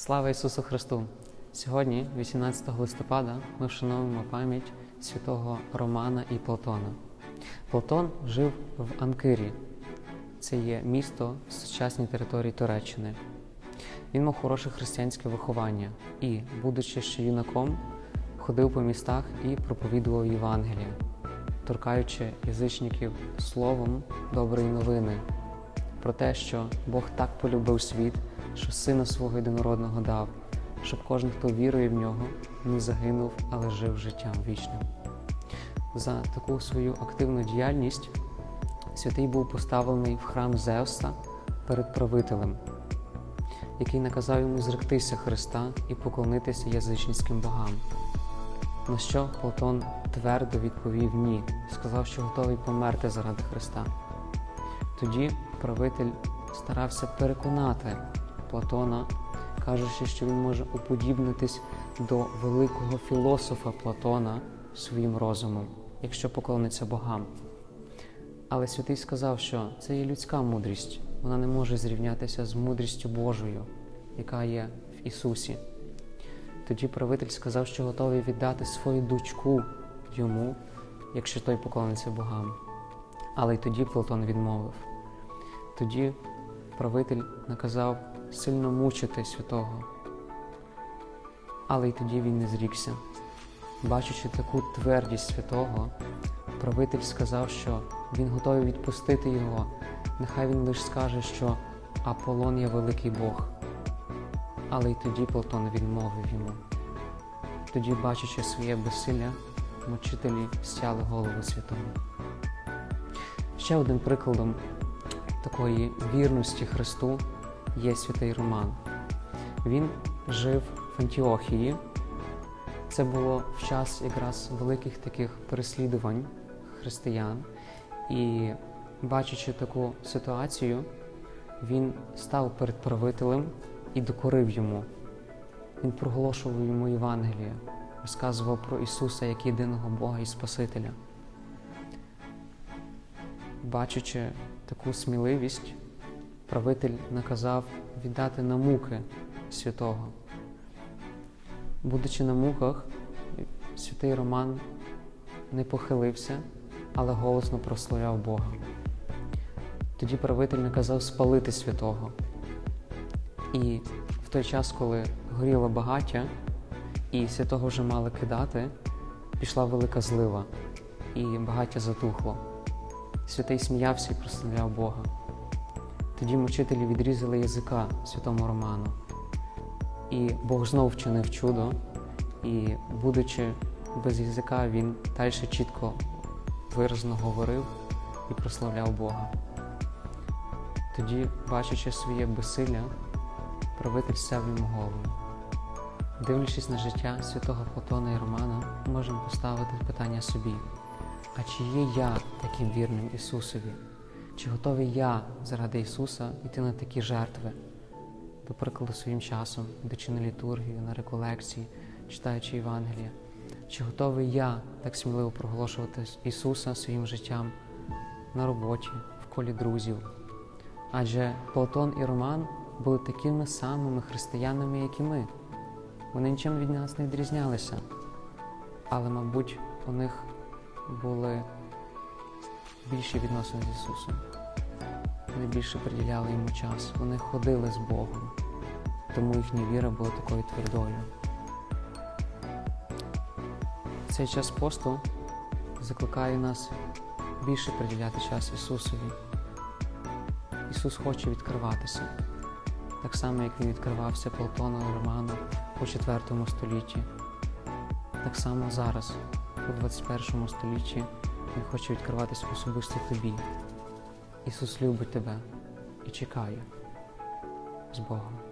Слава Ісусу Христу! Сьогодні, 18 листопада, ми вшановуємо пам'ять святого Романа і Платона. Платон жив в Анкирі. Це є місто в сучасній території Туреччини. Він мав хороше християнське виховання і, будучи ще юнаком, ходив по містах і проповідував Євангелія, торкаючи язичників словом доброї новини про те, що Бог так полюбив світ, що сина свого єдинородного дав, щоб кожен, хто вірує в нього, не загинув, але жив життям вічним. За таку свою активну діяльність святий був поставлений в храм Зевса перед правителем, який наказав йому зректися Христа і поклонитися язичницьким богам. На що Платон твердо відповів ні, сказав, що готовий померти заради Христа. Тоді правитель старався переконати Платона, кажучи, що він може уподібнитись до великого філософа Платона своїм розумом, якщо поклониться богам. Але святий сказав, що це є людська мудрість, вона не може зрівнятися з мудрістю Божою, яка є в Ісусі. Тоді правитель сказав, що готовий віддати свою дочку йому, якщо той поклониться богам. Але й тоді Платон відмовив. Тоді правитель наказав сильно мучити святого. Але й тоді він не зрікся. Бачачи таку твердість святого, правитель сказав, що він готовий відпустити його. Нехай він лише скаже, що Аполлон є великий Бог. Але й тоді Платон відмовив йому. Тоді, бачачи своє безсилля, мучителі стяли голову святому. Ще одним прикладом такої вірності Христу є святий Роман. Він жив в Антіохії. Це було в час якраз великих таких переслідувань християн. І бачачи таку ситуацію, він став перед правителем і докорив йому. Він проголошував йому Євангеліє, розказував про Ісуса як єдиного Бога і Спасителя. Бачачи таку сміливість, правитель наказав віддати на муки святого. Будучи на муках, святий Роман не похилився, але голосно прославляв Бога. Тоді правитель наказав спалити святого. І в той час, коли горіло багаття, і святого вже мали кидати, пішла велика злива, і багаття затухло. Святий сміявся і прославляв Бога. Тоді мучителі відрізали язика святому Роману. І Бог знов вчинив чудо, і, будучи без язика, він далі чітко виразно говорив і прославляв Бога. Тоді, бачачи своє безсилля, правитель сяв йому голову. Дивлячись на життя святого Платона і Романа, можемо поставити питання собі. А чи є я таким вірним Ісусові? Чи готовий я заради Ісуса йти на такі жертви, до прикладу, своїм часом, йдучи на літургію, на реколекції, читаючи Євангелія? Чи готовий я так сміливо проголошувати Ісуса своїм життям на роботі, в колі друзів? Адже Платон і Роман були такими самими християнами, як і ми. Вони нічим від нас не відрізнялися, але, мабуть, у них були більші відносини з Ісусом. Вони більше приділяли йому час. Вони ходили з Богом, тому їхня віра була такою твердою. Цей час посту закликає нас більше приділяти час Ісусові. Ісус хоче відкриватися, так само, як Він відкривався Платону і Роману у IV столітті. Так само зараз у 21 столітті Він хоче відкриватись особисто тобі. Ісус любить тебе і чекає з Богом.